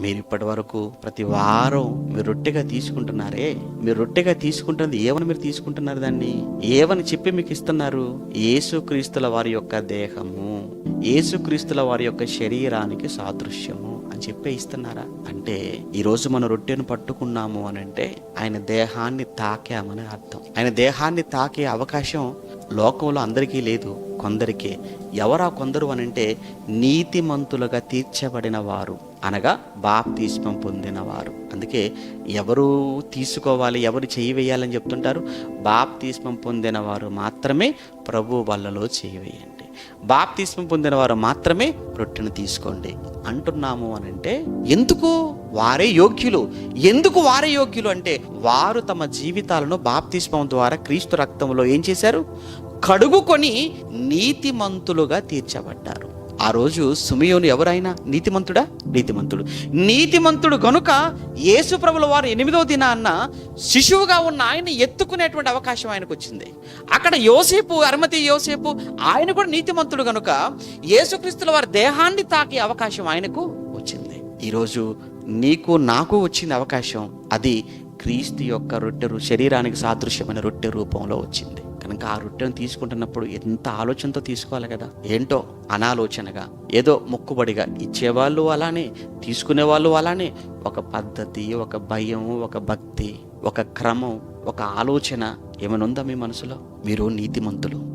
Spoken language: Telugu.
మీరు ఇప్పటి వరకు ప్రతి వారం మీరు రొట్టెగా తీసుకుంటున్నారే. మీరు రొట్టెగా తీసుకుంటున్నది ఏమని మీరు తీసుకుంటున్నారు దాన్ని? ఏమని చెప్పి మీకు ఇస్తున్నారు? యేసుక్రీస్తుల వారి యొక్క దేహము యేసుక్రీస్తుల వారి యొక్క శరీరానికి సాదృశ్యము అని చెప్పే ఇస్తున్నారా? అంటే ఈరోజు మనం రొట్టెను పట్టుకున్నాము అని అంటే ఆయన దేహాన్ని తాకామని అర్థం. ఆయన దేహాన్ని తాకే అవకాశం లోకంలో అందరికీ లేదు. కొందరికే. ఎవరా కొందరు అనంటే నీతిమంతులుగా తీర్చబడిన వారు. అనగా బాప్తీస్మం పొందినవారు. అందుకే ఎవరు తీసుకోవాలి ఎవరు చేయి వేయాలని చెప్తుంటారు? బాప్తీస్మం పొందినవారు మాత్రమే ప్రభు వల్లలో చేయి వేయండి. బాప్తిస్మం పొందిన వారు మాత్రమే రొట్టెను తీసుకోండి. అంటున్నాము అని అంటే ఎందుకు? వారే యోగ్యులు. ఎందుకు వారే యోగ్యులు అంటే వారు తమ జీవితాలను బాప్తిస్మం ద్వారా క్రీస్తు రక్తంలో ఏం చేశారు? కడుగుకొని నీతిమంతులుగా తీర్చబడ్డారు. ఆ రోజు సుమియోను ఎవరైనా నీతిమంతుడా? నీతిమంతుడు. నీతిమంతుడు గనుక యేసుప్రభుల వారు ఎనిమిదో దినాన్న శిశువుగా ఉన్న ఆయన ఎత్తుకునేటువంటి అవకాశం ఆయనకు వచ్చింది అక్కడ యోసేపు అరమతి యోసేపు ఆయన కూడా నీతిమంతుడు గనుక యేసుక్రీస్తుల వారి దేహాన్ని తాకే అవకాశం ఆయనకు వచ్చింది. ఈరోజు నీకు నాకు వచ్చిన అవకాశం అది క్రీస్తు యొక్క రొట్టెరు శరీరానికి సాదృశ్యమైన రొట్టె రూపంలో వచ్చింది. కనుక ఆ రొట్టెను తీసుకుంటున్నప్పుడు ఎంత ఆలోచనతో తీసుకోవాలి కదా? ఏంటో అనాలోచనగా ఏదో మొక్కుబడిగా ఇచ్చేవాళ్ళు అలానే తీసుకునే వాళ్ళు అలానే ఒక పద్ధతి ఒక భయం ఒక భక్తి ఒక క్రమం ఒక ఆలోచన ఏమైనా ఉందా మీ మనసులో? మీరు నీతిమంతులు.